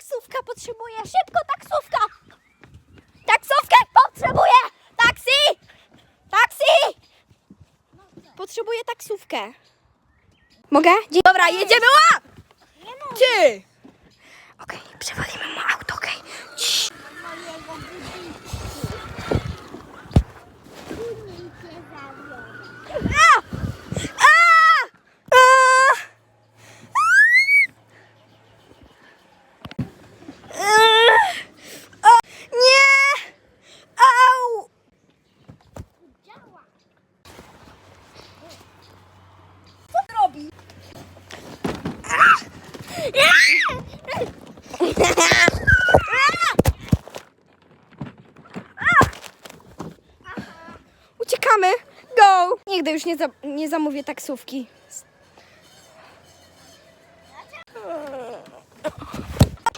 taksówka potrzebuje, szybko taksówka! Taksówkę potrzebuję! Taksi! Taksi! Potrzebuję taksówkę. Mogę? Dzie- Dobra, jedziemy, ła! Ty! Okej, przewalimy mu Uciekamy! Go! Nigdy już nie, za nie zamówię taksówki.